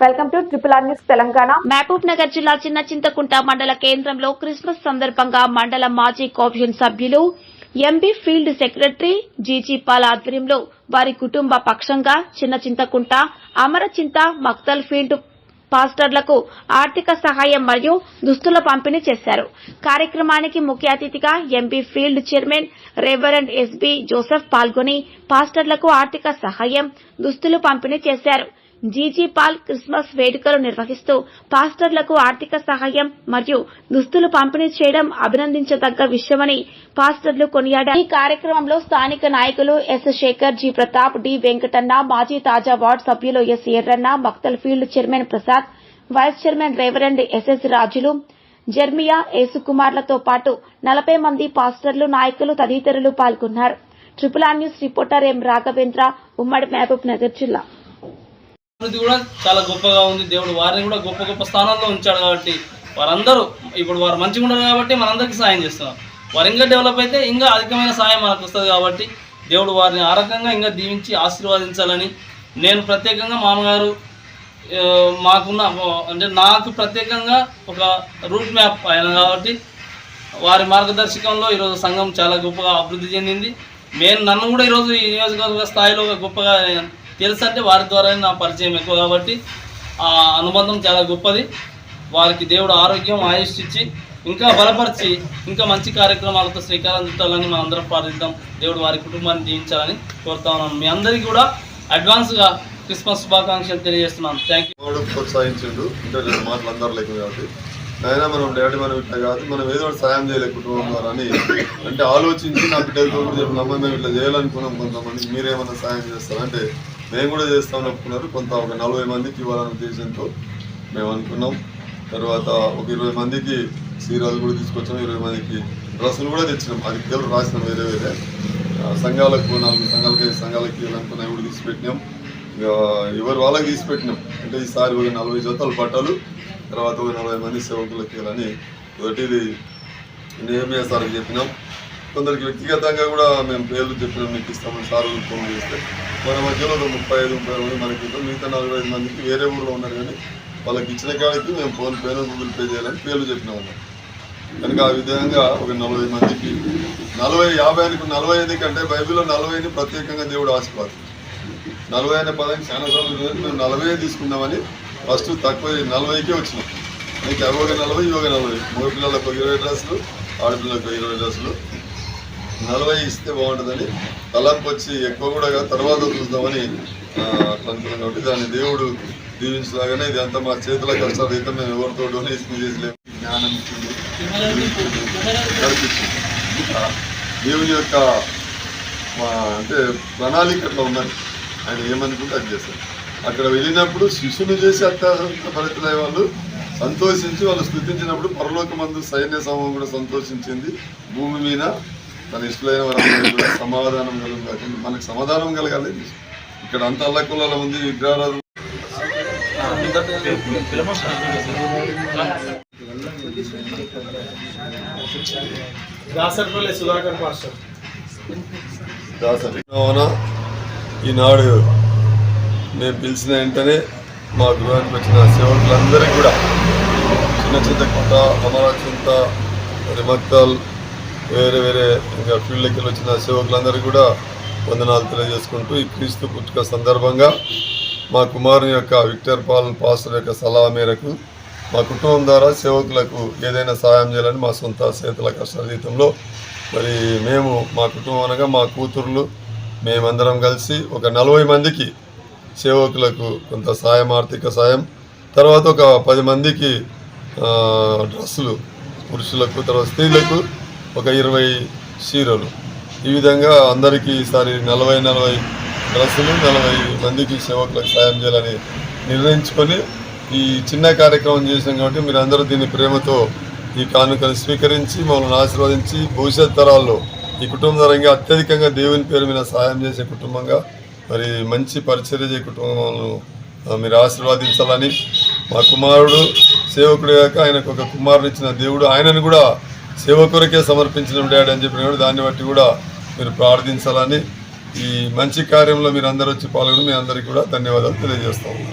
Welcome to triple R news Telangana. Mahabubnagar జిల్లా చిన్న చింతకుంట మండల కేంద్రంలో క్రిస్మస్ సందర్భంగా మండల మాజీ కోవియన్ సభ్యులు MB field secretary GG Paul ఆధ్వర్యంలో వారి కుటుంబ పక్షంగా చిన్న చింతకుంట అమరచింత మక్తల్ ఫీల్డ్ పాస్టర్లకు ఆర్థిక సహాయం మరియు దుస్తుల పంపిణీ చేశారు. కార్యక్రమానికి ముఖ్య అతిథిగా MP field chairman reverend SB Joseph పాల్గొని పాస్టర్లకు ఆర్థిక సహాయం దుస్తులు పంపిణీ చేశారు. జీజీ పాల్ క్రిస్మస్ వేడుకలు నిర్వహిస్తూ పాస్టర్లకు ఆర్థిక సహాయం మరియు దుస్తులు పంపిణీ చేయడం అభినందించదగ్గ విషయమని పాస్టర్లు కొనియాడారు. ఈ కార్యక్రమంలో స్థానిక నాయకులు S Shekhar G Pratap D Venkatanna మాజీ తాజా వార్డు సభ్యులు S Erranna Makthal field chairman Prasad vice chairman reverend SS Rajulu Jeremiah యేసుకుమార్లతో పాటు నలభై మంది పాస్టర్లు నాయకులు తదితరులు పాల్గొన్నారు. Triple R news reporter M Raghavendra ఉమ్మడి మహబూబ్ నగర్ జిల్లా. అభివృద్ధి కూడా చాలా గొప్పగా ఉంది. దేవుడు వారిని కూడా గొప్ప గొప్ప స్థానాల్లో ఉంచాడు కాబట్టి వారందరూ ఇప్పుడు వారు మంచిగా ఉన్నారు కాబట్టి మనందరికీ సాయం చేస్తున్నాం. వారు ఇంకా డెవలప్ అయితే ఇంకా అధికమైన సాయం మనకు వస్తుంది కాబట్టి దేవుడు వారిని ఆ రకంగా ఇంకా దీవించి ఆశీర్వదించాలని నేను ప్రత్యేకంగా మామగారు మాకున్న అంటే నాకు ప్రత్యేకంగా ఒక రూట్ మ్యాప్ ఆయన కాబట్టి వారి మార్గదర్శకంలో ఈరోజు సంఘం చాలా గొప్పగా అభివృద్ధి చెందింది. నేను నన్ను కూడా ఈరోజు ఈ నియోజకవర్గ స్థాయిలో గొప్పగా తెలుసు అంటే వారి ద్వారానే నా పరిచయం ఎక్కువ కాబట్టి ఆ అనుబంధం చాలా గొప్పది. వారికి దేవుడు ఆరోగ్యం ఆయుష్ ఇచ్చి ఇంకా బలపరిచి ఇంకా మంచి కార్యక్రమాలతో శ్రీకారం చుట్టాలని మనం అందరం ప్రార్థిద్దాం. దేవుడు వారి కుటుంబాన్ని జీవించాలని కోరుతా ఉన్నాను మీ అందరికీ కూడా అడ్వాన్స్గా క్రిస్మస్ శుభాకాంక్షలు తెలియజేస్తున్నాను. థ్యాంక్ యూ ప్రోత్సహించుడు ప్రోత్సహించిండు. అంటే రెండు మాటలు లేక కాబట్టి. అయినా మనం డాడీ మనం ఇట్లా కాదు మనం ఏదో ఒకటి సాయం చేయలే కుటుంబం ద్వారా అని. అంటే ఆలోచించి నా బిడ్డలతో కూడా చెప్పిన అమ్మాయి మేము ఇట్లా చేయాలనుకున్నాం కొంతమంది మీరేమన్నా సాయం చేస్తారంటే మేము కూడా చేస్తామని ఒప్పుకున్నారు కొంత ఒక నలభై మందికి ఇవ్వాలనే ఉద్దేశంతో మేము అనుకున్నాం. తర్వాత ఒక ఇరవై మందికి సీరాలు కూడా తీసుకొచ్చాం. ఇరవై మందికి డ్రెస్సులు కూడా తెచ్చినాం. అది పేరు రాసినాం వేరే వేరే. సంఘాలకు నాలుగు సంఘాలకి ఐదు సంఘాలకి అనుకున్నవి కూడా తీసిపెట్టినాం. ఇక ఎవరు వాళ్ళకి తీసిపెట్టినాం. అంటే ఈసారి ఒక నలభై జతలు బట్టలు తర్వాత ఒక నలభై మంది సేవకులకి అని ఒకటిది నేమే సార్కి చెప్పినాం. కొందరికి వ్యక్తిగతంగా కూడా మేము పేర్లు చెప్పడం మీకు ఇస్తామని సార్ ఫోన్ చేస్తే. మన మధ్యలో ఒక ముప్పై ఐదు ముప్పై మంది మనకి మిగతా నలభై ఐదు మందికి వేరే ఊళ్ళో ఉన్నారు కానీ వాళ్ళకి ఇచ్చిన కాడికి మేము ఫోన్ పేను గూగుల్ పే చేయాలని పేర్లు చెప్పినాం అన్నమాట. కనుక ఆ విధంగా ఒక నలభై మందికి నలభై యాభై అనుకు నలభై ఐదు కంటే బైబిల్లో నలభైని ప్రత్యేకంగా దేవుడు ఆశీర్వాదం. నలభై అనే పదానికి చాలా సార్లు మేము నలభై తీసుకుందామని ఫస్ట్ తక్కువ నలభైకే వచ్చినాం. నీకు అవి ఒక నలభై ఇవి ఒక నలభై. మూడు పిల్లలకు ఇరవై డ్రెస్సులు ఆడపిల్లలకు ఇరవై డ్రెస్సులు. నలభై ఇస్తే బాగుంటుందని తలంపు వచ్చి ఎక్కువ కూడా తర్వాత చూద్దామని అట్లా అనుకున్నాం కాబట్టి దాన్ని దేవుడు దీవించలాగానే ఇది అంతా మా చేతుల కష్టాలు అయితే మేము ఎవరితో డొనేషన్ చేసలేము జ్ఞానం ఇచ్చింది. నడిపించింది దేవుని యొక్క మా అంటే ప్రణాళిక అట్లా ఉన్నది. ఆయన ఏమనుకుంటే అది చేస్తారు. అక్కడ వెళ్ళినప్పుడు శిశువుని చేసి అత్యంత ఫలితలయ్యే వాళ్ళు సంతోషించి వాళ్ళు స్థుతించినప్పుడు పరలోక మందు సైన్య సమూహం కూడా సంతోషించింది. భూమి మీద తన ఇష్టమైన సమాధానం కలుగు మనకు సమాధానం కలగాలి. ఇక్కడ అంత అల్లకుల ఉంది విగ్రహాలు ఈనాడు మేము పిలిచిన వెంటనే మా గృహానికి వచ్చిన సేవకులందరికీ కూడా చిన్న చింతకుంట అమరాచింత రిమక్తల్ వేరే వేరే ఇంకా ఫీల్డ్కి వచ్చిన సేవకులందరికీ కూడా వందనాలు తెలియజేసుకుంటూ ఈ క్రీస్తు పుట్టుక సందర్భంగా మా కుమారుని యొక్క విక్టర్ పాల్ పాస్టర్ యొక్క సలహా మేరకు మా కుటుంబం ద్వారా సేవకులకు ఏదైనా సహాయం చేయాలని మా సొంత చేతుల కష్టాతీతంలో మరి మేము మా కుటుంబం అనగా మా కూతుర్లు మేమందరం కలిసి ఒక నలభై మందికి సేవకులకు కొంత సాయం ఆర్థిక సాయం తర్వాత ఒక పది మందికి డ్రెస్సులు పురుషులకు తర్వాత స్త్రీలకు ఒక ఇరవై చీరలు. ఈ విధంగా అందరికీ ఈసారి నలభై నలభై డ్రస్సులు నలభై మందికి సేవకులకు సాయం చేయాలని నిర్ణయించుకొని ఈ చిన్న కార్యక్రమం చేసాం కాబట్టి మీరు అందరూ దీన్ని ప్రేమతో ఈ కానుకను స్వీకరించి మమ్మల్ని ఆశీర్వదించి భవిష్యత్ తరాల్లో ఈ కుటుంబం తరంగా అత్యధికంగా దేవుని పేరు మీద సాయం చేసే కుటుంబంగా మరి మంచి పరిచర్య చేసే కుటుంబంలో మీరు ఆశీర్వాదించాలని మా కుమారుడు సేవకుడు కాక ఆయనకు ఒక కుమారుడు ఇచ్చిన దేవుడు. ఆయనను కూడా సేవకురకే సమర్పించిన డాడీ అని చెప్పిన కూడా దాన్ని బట్టి కూడా మీరు ప్రార్థించాలని ఈ మంచి కార్యంలో మీరు అందరూ వచ్చి పాల్గొని మీ అందరికీ కూడా ధన్యవాదాలు తెలియజేస్తాము